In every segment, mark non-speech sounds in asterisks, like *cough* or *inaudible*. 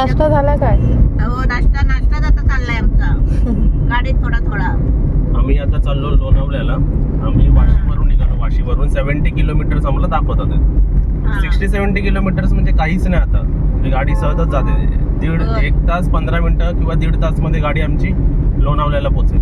नाश्ता झाला काय? हो नाश्ता नाश्ता आता चाललाय आमचा. *laughs* गाडीत थोडा थोडा आम्ही आता चाललो लोणावळ्याला आम्ही वाशीवरून निघालो. वाशीवरून सेव्हन्टी किलोमीटर्स आम्हाला दाखवतात हा. सिक्स्टी सेव्हन्टी किलोमीटर्स म्हणजे काहीच नाही आता. म्हणजे गाडी सहजच जाते. दीड हो. एक तास पंधरा मिनिटं किंवा दीड तासमध्ये गाडी आमची लोणावळ्याला पोहोचेल.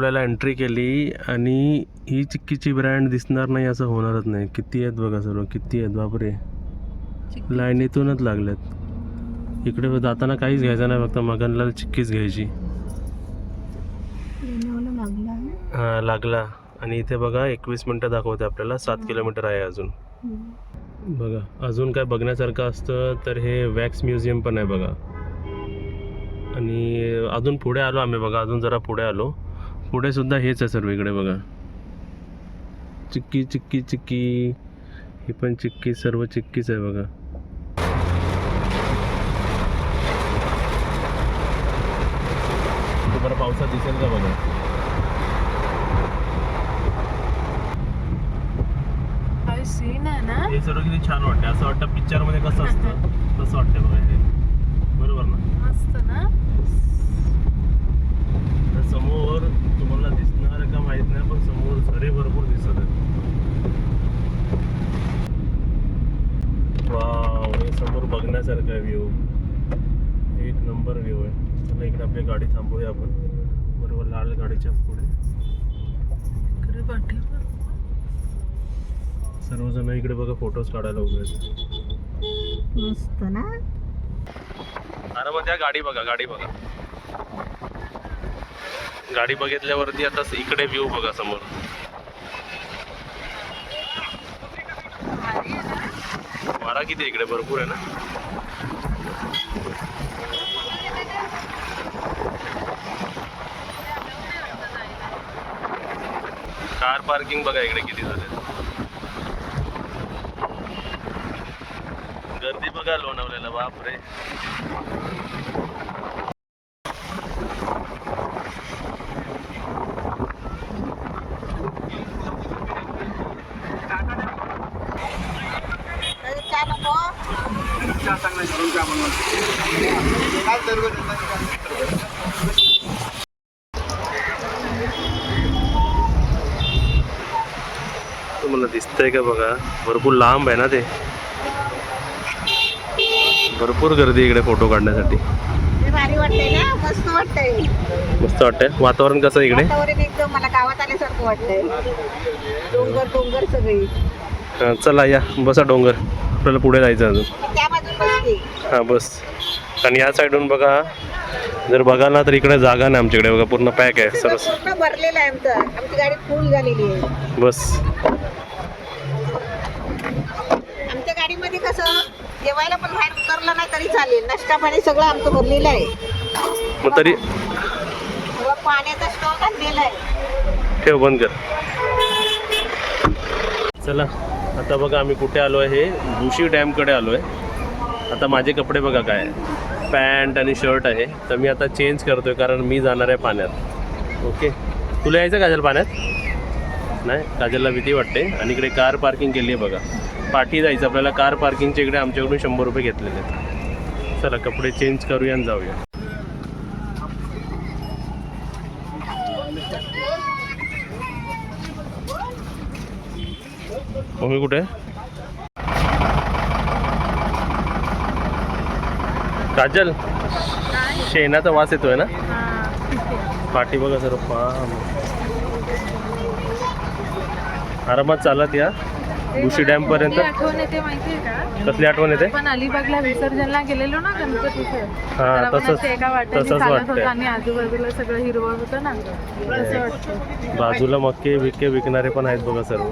लोणावळ्याला एंट्री केली आणि ही चिक्कीची ब्रँड दिसणार नाही असं होणारच नाही. किती आहेत बघा सर्व किती आहेत? बापरे. लाईनीतूनच लागल्यात इकडे जाताना काहीच घ्यायचं नाही फक्त मगनला चिक्कीच घ्यायची. हा लागला. आणि इथे बघा एकवीस मिनटं दाखवते आपल्याला. सात किलोमीटर आहे अजून. बघा अजून काय बघण्यासारखं असतं तर हे वॅक्स म्युझियम पण आहे बघा. आणि अजून पुढे आलो आम्ही बघा अजून जरा पुढे आलो. पुढे सुद्धा हेच आहे सर्व इकडे बघा. चिक्की चिक्की चिक्की. ही पण चिक्की सर्व चिक्कीच आहे बघा. तुम्हाला पावसात दिसेल का बघा? काय सीन आहे ना? हे सर्व किती छान वाटते असं वाटतं पिक्चरमध्ये कसं असतं? *laughs* तसं वाटतं बघा हे बरोबर ना मस्त ना तर समोर तुम्हाला दिसणार का माहीत नाही पण समोर झरे भरपूर दिसत आहेत वाव हे समोर बघण्यासारखा व्ह्यू एक नंबर व्ह्यू आहे चला इकडे आपली गाडी थांबवूया आपण बरोबर लाल गाडीच्या पुढे इकडे पाठीवर सर्वजण इकडे बघा फोटोज काढायला उभे मस्त ना? अरे मग त्या गाडी बघा गाडी बघा. गाडी बघितल्यावरती आता इकडे व्ह्यू बघा समोर. वारा किती इकडे? भरपूर आहे ना? कार पार्किंग बघा इकडे किती झाले. गर्दी बघा लोणावल्याला बापरे? तुम्हाला दिसतंय का बघा? भरपूर लांब आहे ना ते. भरपूर गर्दी इकडे फोटो काढण्यासाठी. मस्त वाटतंय. वातावरण कसं इकडे? वातावरण एकदम मला गावात आल्यासारखं वाटतंय. डोंगर डोंगर सगळी. हा, चला या. बसा डोंगर. आपल्याला पुढे जायचं अजून. हां बस. आणि या साईडून बघा जर बघाल ना तर इकडे जागा नाही आमच्याकडे. बघा पूर्ण पॅक आहे. सरस. भरलेलं आहे आमचं. आमची गाडी फुल झालेली आहे. बस. जेवायला पण बाहेर उतरलं नाही तरी चालेल. नाश्ता पाणी सगळं आमचं भरलेलं आहे. मग तरी व पाण्याचा स्टॉक आणलेला आहे. ठेव बंद कर. चला आता बघा आम्ही कुठे आलो आहे भुशी डॅमकडे आलो आहे आता माझे कपडे बघा काय आहे. पॅन्ट आणि शर्ट आहे. तर मी आता चेंज करतोय कारण मी जाणार आहे पाण्यात. ओके. तुला यायचं काजल पाण्यात? नाही काजलला भीती वाटते. आणि इकडे कार पार्किंग केली आहे बघा. पाठी जायचं. आपल्याला कार पार्किंगच्या इकडे आमच्याकडून शंभर रुपये घेतलेले आहेत. चला कपडे चेंज करूया आणि जाऊया. मम्मी कुठे? काजल शेणाचा वास येतोय ना? पाठी बघा सर पा आरामात चालत या. बुशी डॅम पर्यंत. ती आठवण येते माहितीये का? कसली आठवण येते? अलिबागला विसर्जनला गेलेलो ना गणपतीचं. आपण तसंच- तसंच. होतो आणि आजूबाजूला सगळं हिरवळ होतं ना. तसं वाटतं. बाजूला मक्के बिक्के विकणारे पण आहेत बघा सर्व.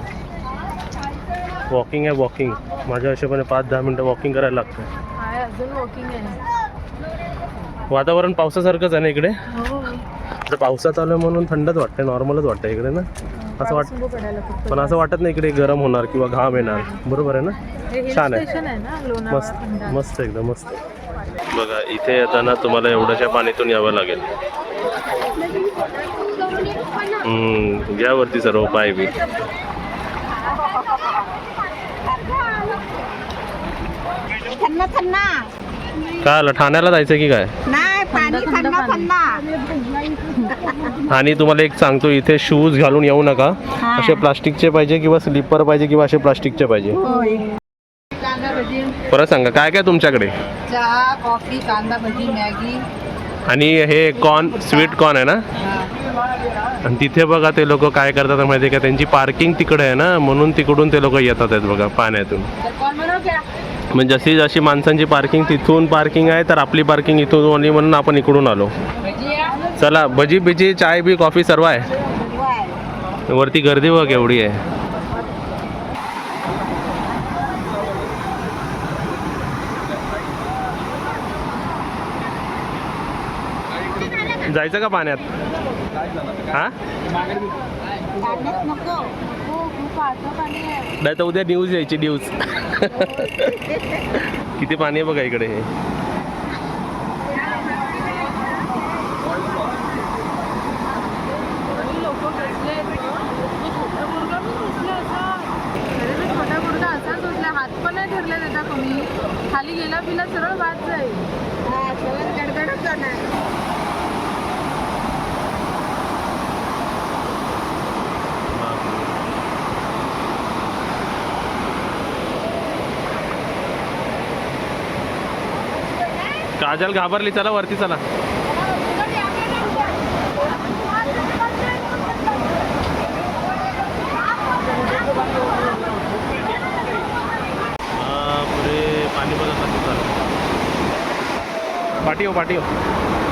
वॉकिंग आहे वॉकिंग माझ्या हिशोबाने पाच दहा मिनटं वॉकिंग करायला लागतं. अजून वॉकिंग आहे. वातावरण पावसासारखंच आहे ना इकडे? हो तर पावसात आलं म्हणून थंडच वाटतंय नॉर्मलच वाटतं इकडे ना? असं वाट पाऊस पडायला फक्त पण असं वाटत नाही इकडे गरम होणार किंवा घाम येणार. बरोबर आहे ना? छान आहे. स्टेशन आहे ना लोणावळा मस्त. मस्त एकदम मस्त बघा इथे येताना तुम्हाला एवढ्याशा पाणीतून यावं लागेल. हम्म, घ्या वरती सर्व पाय बी. काय आलं? ठाण्याला जायचं की काय? नाही आणि तुम्हाला एक सांगतो इथे शूज घालून येऊ नका. असे प्लास्टिकचे पाहिजे किंवा स्लीपर पाहिजे किंवा असे प्लास्टिकचे पाहिजे? परत सांगा काय काय तुमच्याकडे? चहा कॉफी कांदा भजी मॅगी. आणि हे कॉर्न स्वीट कॉर्न आहे ना? आणि तिथे बघा ते लोक काय करतात माहिती आहे का? त्यांची पार्किंग तिकडे आहे ना? म्हणून तिकडून ते लोक येतात आहेत बघा पाण्यातून. म्हणजे जशी जशी माणसांची पार्किंग तिथून पार्किंग आहे तर आपली पार्किंग इथून आली म्हणून आपण इकडून आलो. चला भजी बिजी चाय बी कॉफी सर्व आहे. वरती गर्दी बघ एवढी आहे. जायचं का पाण्यात? हा? नाही तर उद्या न्यूज यायची न्यूज *laughs* किती पाणी आहे बघा इकडे. हे लोक बसले छोटा मुलगा पण बसला असा अरे मी छोटा मुलगा असाच बसला हात पण नाही ठरले त्याचा कमी खाली गेला पिला सरळ वाद जाईल. हा, सगळं गडगडच जाणार. काजल घाबरली चला वरती चला. बापरे पाणी पाठी हो पाठी हो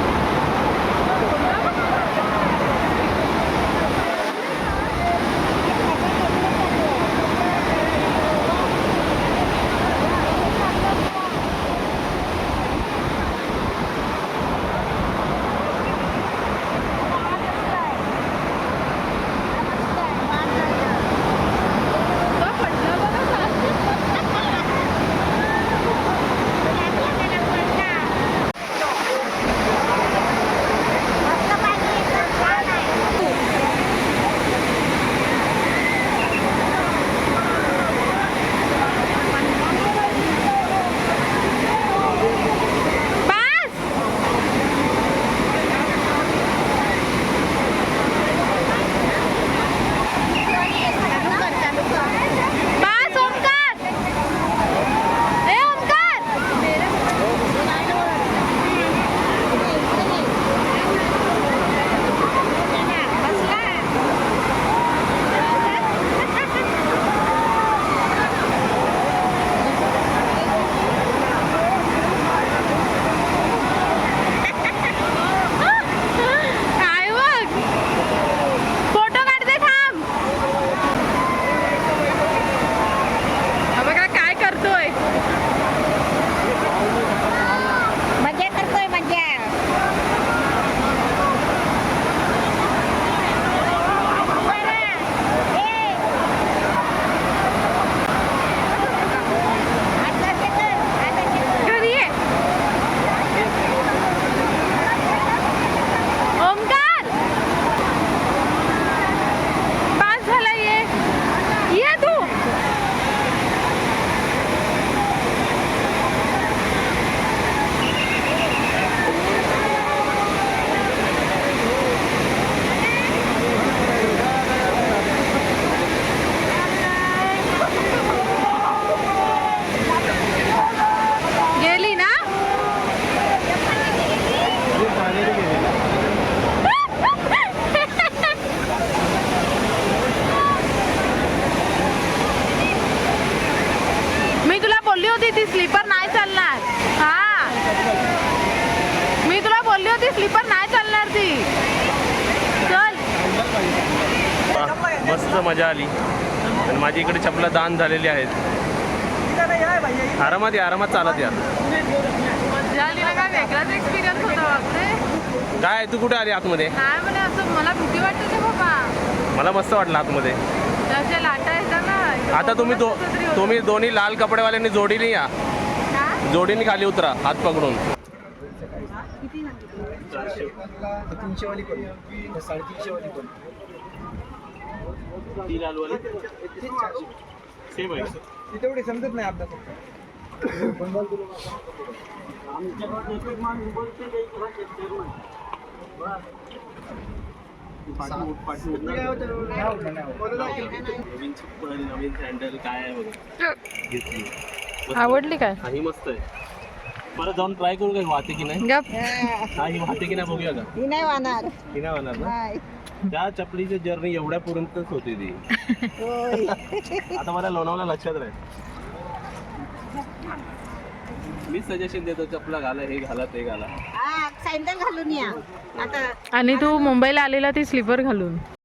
मस्त मजा आली. आणि माझी इकडे चपला दान झालेली आहेत. आरामात या आरामात चालत या. काय? वेगळाच एक्सपिरियन्स होता बापरे. काय तू कुठे आली आतमध्ये? मला भीती वाटते ते बाबा. मला मस्त वाटलं आतमध्ये. आता तुम्ही दो. तुम्ही दोन्ही लाल कपडेवाल्यांनी जोडीने या. हा? जोडीने खाली उतरा हात पकडून. तीनशे वाली पण साडेतीनशे वाली पण ती तेवढी समजत नाही आपल्या फक्त. नवीन चप्पल नवीन सँडल काय आहे बघा. आवडली काय? हा, ही मस्त आहे. परत जाऊन ट्राय करू का? ही वाहते की नाही? गप. हा ही वाहते की नाही बघूया का? ही नाही वाहणार. ती नाही होणार ना? नाही. त्या चपलीची जर्नी एवढ्या पर्यंतच होती ती. होय. आता मला लोणावळा लक्षात राहील. मी सजेशन देतो चपला घाला हे घाला ते घाला. हा सँडल घालून या. आता आणि तू मुंबईला आलेला ती स्लीपर घालून.